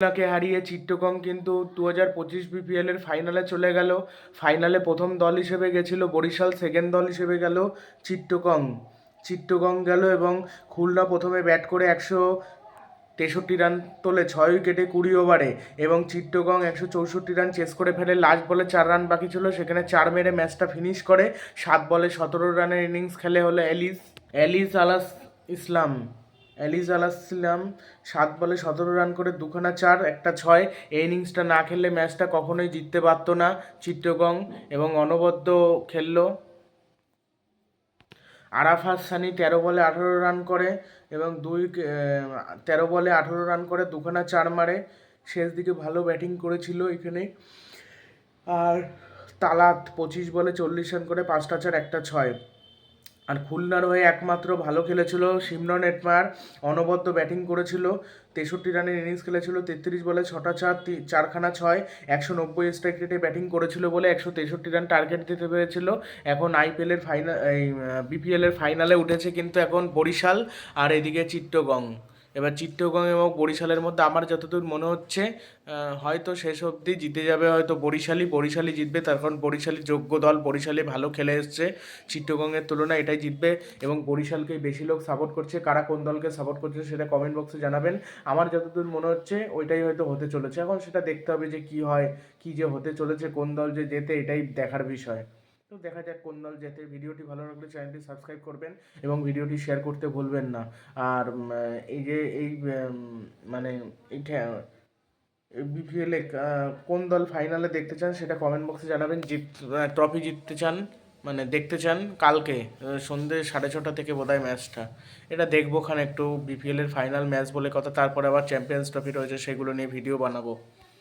খুলনাকে হারিয়ে চিট্টগং কিন্তু দু হাজার পঁচিশ বিপিএলের ফাইনালে চলে গেল। ফাইনালে প্রথম দল হিসেবে গেছিল বরিশাল সেকেন্ড দল হিসেবে গেল চিট্টগং চিট্টগং গেল এবং খুলনা প্রথমে ব্যাট করে একশো তেষট্টি রান তোলে ছয় উইকেটে কুড়ি ওভারে এবং চিট্টগং একশো চৌষট্টি রান চেস করে ফেলে লাস্ট বলে চার রান বাকি ছিল। সেখানে চার মেরে ম্যাচটা ফিনিশ করে সাত বলে সতেরো রানের ইনিংস খেলে হলো এলিস অ্যালিস আলাস ইসলাম। আলাস ইসলাম সাত বলে সতেরো রান করে দুখানা চার, একটা ছয়। এই ইনিংসটা না খেললে ম্যাচটা কখনোই জিততে পারতো না চিট্টগং এবং অনবদ্য খেললো। আরাফাত সানি তেরো বলে আঠেরো রান করে এবং দুই তেরো বলে আঠারো রান করে দুখানা চার মারে। শেষ দিকে ভালো ব্যাটিং করেছিল এখানে। আর তালাত পঁচিশ বলে চল্লিশ রান করে পাঁচটা চার, একটা ছয়। আর খুলনার হয়ে একমাত্র ভালো খেলেছিল সিমরন এটমার। অনবদ্য ব্যাটিং করেছিল, তেষট্টি রানের ইনিংস খেলেছিল, তেত্রিশ বলে ছটা চার চারখানা ছয়, একশো নব্বই স্ট্রাইক রেটে ব্যাটিং করেছিল বলে একশো তেষট্টি রান টার্গেট দিতে পেরেছিল। এখন আইপিএলের ফাইনাল এই বিপিএলের ফাইনালে উঠেছে কিন্তু এখন বরিশাল আর এদিকে চিট্টগং এবার চিট্টগং এবং বরিশালের মধ্যে আমার যতদূর মনে হচ্ছে হয়তো শেষ অবধি জিতে যাবে হয়তো বরিশালই। বরিশালই জিতবে, তার কারণ বরিশালই যোগ্য দল, বরিশালই ভালো খেলে এসছে চিট্টগংয়ের তুলনায়, এটাই জিতবে এবং বরিশালকেই বেশি লোক সাপোর্ট করছে। কারা কোন দলকে সাপোর্ট করছে সেটা কমেন্ট বক্সে জানাবেন। আমার যতদূর মনে হচ্ছে, ওইটাই হয়তো হতে চলেছে। এখন সেটা দেখতে হবে যে কি হয়, কি যে হতে চলেছে, কোন দল যে জেতে, এটাই দেখার বিষয়। তো দেখা যাক কোন দল জেতে ভিডিওটি ভালো লাগলে চ্যানেলটি সাবস্ক্রাইব করবেন এবং ভিডিওটি শেয়ার করতে ভুলবেন না। আর এই যে এই মানে এইটা বিপিএলে কোন দল ফাইনালে দেখতে চান সেটা কমেন্ট বক্সে জানাবেন। জিত ট্রফি জিততে চান মানে দেখতে চান কালকে সন্ধ্যে সাড়ে ছটা থেকে বোধহয় ম্যাচটা এটা দেখব খান একটু বিপিএলের ফাইনাল ম্যাচ বলে কথা, তারপরে আবার চ্যাম্পিয়ন্স ট্রফি রয়েছে সেগুলো নিয়ে ভিডিও বানাবো।